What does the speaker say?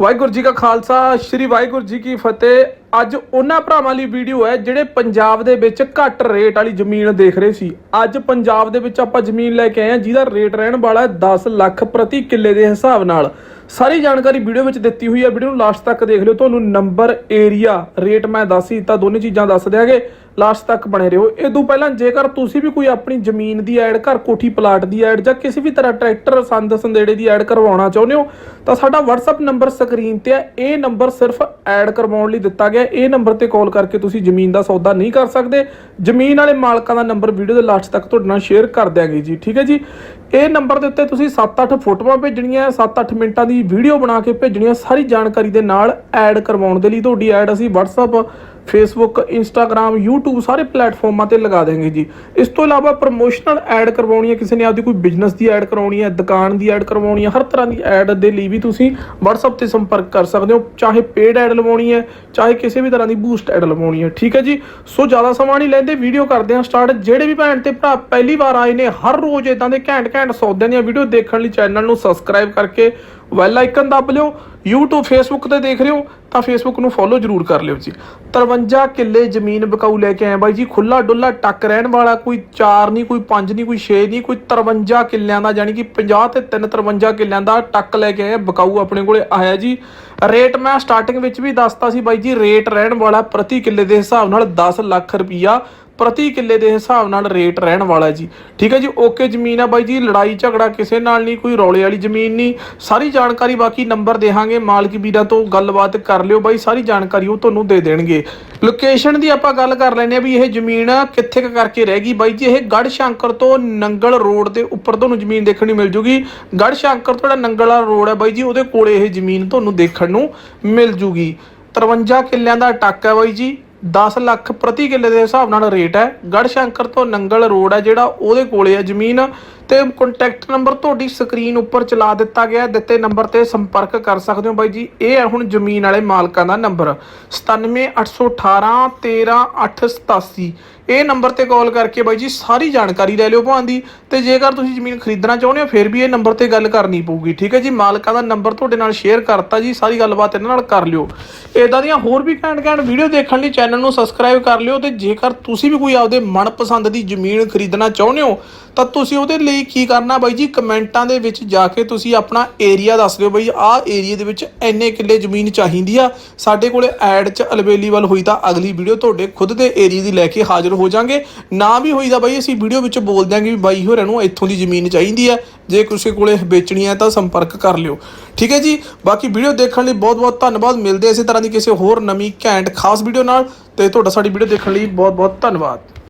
ਵਾਹਿਗੁਰੂ ਜੀ ਕਾ ਖਾਲਸਾ, ਸ੍ਰੀ ਵਾਹਿਗੁਰੂ ਜੀ ਕੀ ਫਤਿਹ। ਅੱਜ ਉਹਨਾਂ ਭਰਾਵਾਂ ਲਈ ਵੀਡੀਓ ਹੈ ਜਿਹੜੇ ਪੰਜਾਬ ਦੇ ਵਿੱਚ ਘੱਟ ਰੇਟ ਵਾਲੀ ਜ਼ਮੀਨ ਦੇਖ ਰਹੇ ਸੀ। ਅੱਜ ਪੰਜਾਬ ਦੇ ਵਿੱਚ ਆਪਾਂ ਜ਼ਮੀਨ ਲੈ ਕੇ ਆਏ ਹਾਂ, ਜਿਹਦਾ ਰੇਟ ਰਹਿਣ ਵਾਲਾ ਹੈ 10 ਲੱਖ ਪ੍ਰਤੀ ਕਿੱਲੇ ਦੇ ਹਿਸਾਬ ਨਾਲ। ਸਾਰੀ ਜਾਣਕਾਰੀ ਵੀਡੀਓ ਵਿੱਚ ਦਿੱਤੀ ਹੋਈ ਹੈ। ਵੀਡੀਓ ਨੂੰ ਲਾਸਟ ਤੱਕ ਦੇਖ ਲਿਓ। ਤੁਹਾਨੂੰ ਨੰਬਰ ਏਰੀਆ ਰੇਟ ਮੈਂ ਦੱਸ ਹੀ ਦਿੱਤਾ। ਦੋਨੇ ਚੀਜ਼ਾਂ ਦੱਸ ਦਿਆਂਗੇ। ਲਾਸਟ ਤੱਕ ਬਣੇ ਰਹੋ। ਇਹ ਤੋਂ ਪਹਿਲਾਂ ਜੇਕਰ ਤੁਸੀਂ ਵੀ ਕੋਈ ਆਪਣੀ ਜ਼ਮੀਨ ਦੀ ਐਡ ਘਰ ਕੋਠੀ ਪਲਾਟ ਦੀ ਐਡ ਜਾਂ ਕਿਸੇ ਵੀ ਤਰ੍ਹਾਂ ਟਰੈਕਟਰ, ਸੰਦ ਸੰਦੇੜੇ ਦੀ ਐਡ ਕਰਵਾਉਣਾ ਚਾਹੁੰਦੇ ਹੋ, ਤਾਂ ਸਾਡਾ WhatsApp ਨੰਬਰ ਸਕਰੀਨ ਤੇ ਹੈ ਇਹ ਨੰਬਰ ਸਿਰਫ ਐਡ ਕਰਵਾਉਣ ਲਈ ਦਿੱਤਾ ਗਿਆ। ਇਹ ਨੰਬਰ ਤੇ ਕਾਲ ਕਰਕੇ ਤੁਸੀਂ ਜ਼ਮੀਨ ਦਾ ਸੌਦਾ ਨਹੀਂ ਕਰ ਸਕਦੇ। ਜ਼ਮੀਨ ਵਾਲੇ ਮਾਲਕਾਂ ਦਾ ਨੰਬਰ ਵੀਡੀਓ ਦੇ ਲਾਸਟ ਤੱਕ ਤੁਹਾਡੇ ਨਾਲ ਸ਼ੇਅਰ ਕਰ ਦਿਆਂਗੇ ਜੀ, ਠੀਕ ਹੈ ਜੀ? ਇਹ ਨੰਬਰ ਦੇ ਉੱਤੇ ਤੁਸੀਂ 7-8 ਫੋਟੋਆਂ ਭੇਜਣੀਆਂ 7-8 ਮਿੰਟਾਂ ਦੀ ਵੀਡੀਓ ਬਣਾ ਕੇ ਭੇਜਣੀਆਂ। ਸਾਰੀ ਜਾਣਕਾਰੀ ਦੇ ਨਾਲ ਐਡ ਕਰਵਾਉਣ ਦੇ ਲਈ ਤੁਹਾਡੀ ਐਡ ਅਸੀਂ WhatsApp ਫੇਸਬੁੱਕ ਇੰਸਟਾਗ੍ਰam YouTube ਸਾਰੇ ਪਲੇਟਫਾਰਮਾਂ ਤੇ ਲਗਾ ਦੇਵਾਂਗੇ ਜੀ। ਇਸ ਤੋਂ ਇਲਾਵਾ ਪ੍ਰੋਮੋਸ਼ਨਲ ਐਡ ਕਰਵਾਉਣੀ ਹੈ, ਕਿਸੇ ਨੇ ਆਪਦੀ ਕੋਈ ਬਿਜ਼ਨਸ ਦੀ ਐਡ ਕਰਵਾਉਣੀ ਹੈ, ਦੁਕਾਨ ਦੀ ਐਡ ਕਰਵਾਉਣੀ ਹੈ, ਹਰ ਤਰ੍ਹਾਂ ਦੀ ਐਡ ਦੇ ਲਈ ਵੀ ਤੁਸੀਂ WhatsApp ਤੇ ਸੰਪਰਕ ਕਰ ਸਕਦੇ ਹੋ, ਚਾਹੇ ਪੇਡ ਐਡ ਲਵਾਉਣੀ ਹੈ, ਚਾਹੇ ਕਿਸੇ ਵੀ ਤਰ੍ਹਾਂ ਦੀ ਬੂਸਟ ਐਡ ਲਵਾਉਣੀ ਹੈ, ਠੀਕ ਹੈ ਜੀ? ਸੋ ਜ਼ਿਆਦਾ ਸਮਾਂ ਨਹੀਂ ਲੈਂਦੇ ਵੀਡੀਓ ਕਰਦੇ ਹਾਂ ਸਟਾਰਟ ਜਿਹੜੇ ਵੀ ਭੈਣ ਤੇ ਭਰਾ ਪਹਿਲੀ ਵਾਰ ਆਏ ਨੇ, ਹਰ ਰੋਜ਼ ਇਦਾਂ ਦੇ ਘੈਂਟ ਘੈਂਟ ਸੌਦਿਆਂ ਦੀਆਂ ਵੀਡੀਓ ਦੇਖਣ ਲਈ ਚੈਨਲ ਨੂੰ ਸਬਸਕ੍ਰਾਈਬ ਕਰਕੇ ਵੈਲ ਆਈਕਨ ਦੱਬ ਲਿਓ। YouTube, Facebook ਤੇ ਦੇਖ ਰਹੇ ਹੋ, ਤਾਂ Facebook ਨੂੰ ਫੋਲੋ ਜਰੂਰ ਕਰ ਲਿਓ ਜੀ। 53 ਕਿੱਲੇ ਜ਼ਮੀਨ ਬਕਾਊ ਲੈ ਕੇ ਆਏ ਬਾਈ ਜੀ ਖੁੱਲਾ ਡੁੱਲਾ ਟੱਕ ਰਹਿਣ ਵਾਲਾ, ਕੋਈ 4 ਨਹੀਂ, ਕੋਈ 5 ਨਹੀਂ, ਕੋਈ 6 ਨਹੀਂ, ਕੋਈ 53 ਕਿੱਲਿਆਂ ਦਾ, ਯਾਨੀ ਕਿ 50 ਤੇ 3 53 ਕਿੱਲਿਆਂ ਦਾ ਟੱਕ ਲੈ ਕੇ ਆਏ ਬਕਾਊ ਆਪਣੇ ਕੋਲੇ ਆਇਆ ਜੀ। ਰੇਟ ਮੈਂ ਸਟਾਰਟਿੰਗ ਵਿੱਚ ਵੀ ਦੱਸਤਾ ਸੀ ਬਾਈ ਜੀ, ਰੇਟ ਰਹਿਣ ਵਾਲਾ ਪ੍ਰਤੀ ਕਿੱਲੇ ਦੇ ਹਿਸਾਬ ਨਾਲ 10 ਲੱਖ ਰੁਪਈਆ ਪ੍ਰਤੀ ਕਿੱਲੇ ਦੇ ਹਿਸਾਬ ਨਾਲ ਰੇਟ ਰਹਿਣ ਵਾਲਾ ਜੀ। ਠੀਕ ਹੈ ਜੀ, ਓਕੇ ਜ਼ਮੀਨ ਆ ਬਾਈ ਜੀ, ਲੜਾਈ ਝਗੜਾ ਕਿਸੇ ਨਾਲ ਨਹੀਂ, ਕੋਈ ਰੌਲੇ ਵਾਲੀ ਜ਼ਮੀਨ ਨਹੀਂ। ਸਾਰੀ ਜਾਣਕਾਰੀ ਬਾਕੀ ਨੰਬਰ ਦੇਹਾਂਗੇ, ਮਾਲਕ ਵੀਰਾਂ ਤੋਂ ਗੱਲਬਾਤ ਕਰ ਲਿਓ ਬਾਈ, ਸਾਰੀ ਜਾਣਕਾਰੀ ਉਹ ਤੁਹਾਨੂੰ ਦੇ ਦੇਣਗੇ। ਲੋਕੇਸ਼ਨ ਦੀ ਆਪਾਂ ਗੱਲ ਕਰ ਲੈਨੇ ਆ ਵੀ ਇਹ ਜ਼ਮੀਨ ਕਿੱਥੇ ਕੁ ਕਰਕੇ ਰਹਿ ਗਈ ਬਾਈ ਜੀ, ਇਹ ਗੜ ਸ਼ੰਕਰ ਤੋਂ ਨੰਗਲ ਰੋਡ ਦੇ ਉੱਪਰ ਤੁਹਾਨੂੰ ਜ਼ਮੀਨ ਦੇਖਣ ਨੂੰ ਮਿਲ ਜੂਗੀ। ਗੜ ਸ਼ੰਕਰ ਤੋਂ ਜਿਹੜਾ ਨੰਗਲ ਵਾਲਾ ਰੋਡ ਹੈ ਬਾਈ ਜੀ, ਉਹਦੇ ਕੋਲੇ ਇਹ ਜ਼ਮੀਨ ਤੁਹਾਨੂੰ ਦੇਖਣ ਨੂੰ ਮਿਲ ਜੂਗੀ। 53 ਕਿੱਲਿਆਂ ਦਾ ਟੱਕ ਹੈ ਬਾਈ ਜੀ। 10 ਲੱਖ ਪ੍ਰਤੀ ਕਿੱਲੇ ਦੇ ਹਿਸਾਬ ਨਾਲ ਰੇਟ ਹੈ। ਗੜ ਸ਼ੰਕਰ ਤੋਂ ਨੰਗਲ ਰੋਡ ਹੈ ਜਿਹੜਾ, ਉਹਦੇ ਕੋਲੇ ਹੈ ਜ਼ਮੀਨ ਤੇ ਕੰਟੈਕਟ ਨੰਬਰ ਤੁਹਾਡੀ ਸਕਰੀਨ ਉੱਪਰ ਚਲਾ ਦਿੱਤਾ ਗਿਆ ਦਿੱਤੇ ਨੰਬਰ ਤੇ ਸੰਪਰਕ ਕਰ ਸਕਦੇ ਹੋ ਬਾਈ ਜੀ। ਇਹ ਹੈ ਹੁਣ ਜ਼ਮੀਨ ਵਾਲੇ ਮਾਲਕਾਂ ਦਾ ਨੰਬਰ 978181 13887 ਇਹ ਨੰਬਰ ਤੇ ਕਾਲ ਕਰਕੇ ਬਾਈ ਜੀ ਸਾਰੀ ਜਾਣਕਾਰੀ ਲੈ ਲਿਓ ਭਾਂ ਦੀ। ਤੇ ਜੇਕਰ ਤੁਸੀਂ ਜ਼ਮੀਨ ਖਰੀਦਣਾ ਚਾਹੁੰਦੇ ਹੋ, ਫਿਰ ਵੀ ਇਹ ਨੰਬਰ ਤੇ ਗੱਲ ਕਰਨੀ ਪਊਗੀ। ਠੀਕ ਹੈ ਜੀ, ਮਾਲਕਾਂ ਦਾ ਨੰਬਰ ਤੁਹਾਡੇ ਨਾਲ ਸ਼ੇਅਰ ਕਰਤਾ ਜੀ। ਸਾਰੀ ਗੱਲਬਾਤ ਇਹਨਾਂ ਨਾਲ ਕਰ ਲਿਓ। ਇਦਾਂ ਦੀਆਂ ਹੋਰ ਵੀ ਘੈਂਟ ਘੈਂਟ ਵੀਡੀਓ ਦੇਖਣ ਲਈ ਚੈਨਲ ਨੂੰ ਸਬਸਕ੍ਰਾਈਬ ਕਰ ਲਿਓ ਤੇ ਜੇਕਰ ਤੁਸੀਂ ਵੀ ਕੋਈ ਆਪਦੇ ਮਨਪਸੰਦ ਦੀ ਜ਼ਮੀਨ ਖਰੀਦਣਾ ਚਾਹੁੰਦੇ ਹੋ, ਤਾਂ ਤੁਸੀਂ ਉਹਦੇ ਲਈ ਕੀ ਕਰਨਾ ਬਾਈ ਜੀ? ਕਮੈਂਟਾਂ ਦੇ ਵਿੱਚ ਜਾ ਕੇ ਤੁਸੀਂ ਆਪਣਾ ਏਰੀਆ ਦੱਸ ਦਿਓ ਬਾਈ, ਆਹ ਏਰੀਆ ਦੇ ਵਿੱਚ ਇੰਨੇ ਕਿੱਲੇ ਜ਼ਮੀਨ ਚਾਹੀਦੀ ਆ। ਸਾਡੇ ਕੋਲੇ ਐਡ 'ਚ ਅਵੇਲੇਬਲ ਹੋਈ ਤਾਂ ਅਗਲੀ ਵੀਡੀਓ ਤੁਹਾਡੇ ਖੁਦ ਦੇ ਏਰੀਆ ਦੀ ਲੈ ਕੇ ਹਾਜ਼ਰ ਹੋ ਜਾਾਂਗੇ। ਨਾ ਵੀ ਹੋਈ ਤਾਂ ਬਾਈ, ਅਸੀਂ ਵੀਡੀਓ ਵਿੱਚ ਬੋਲ ਦਿਆਂਗੇ ਵੀ ਬਾਈ ਹੋਰਾਂ ਨੂੰ ਇੱਥੋਂ ਦੀ ਜ਼ਮੀਨ ਚਾਹੀਦੀ ਹੈ ਜੇ ਕਿਸੇ ਕੋਲੇ ਵੇਚਣੀ ਹੈ ਤਾਂ ਸੰਪਰਕ ਕਰ ਲਿਓ। ਠੀਕ ਹੈ ਜੀ? ਬਾਕੀ ਵੀਡੀਓ ਦੇਖਣ ਲਈ ਬਹੁਤ ਬਹੁਤ ਧੰਨਵਾਦ। ਮਿਲਦੇ ਇਸੇ ਤਰ੍ਹਾਂ ਦੀ ਕਿਸੇ ਹੋਰ ਨਵੀਂ ਘੈਂਟ ਖਾਸ ਵੀਡੀਓ ਨਾਲ। ਤੇ ਤੁਹਾਡਾ ਸਾਡੀ ਵੀਡੀਓ ਦੇਖਣ ਲਈ ਬਹੁਤ ਬਹੁਤ ਧੰਨਵਾਦ।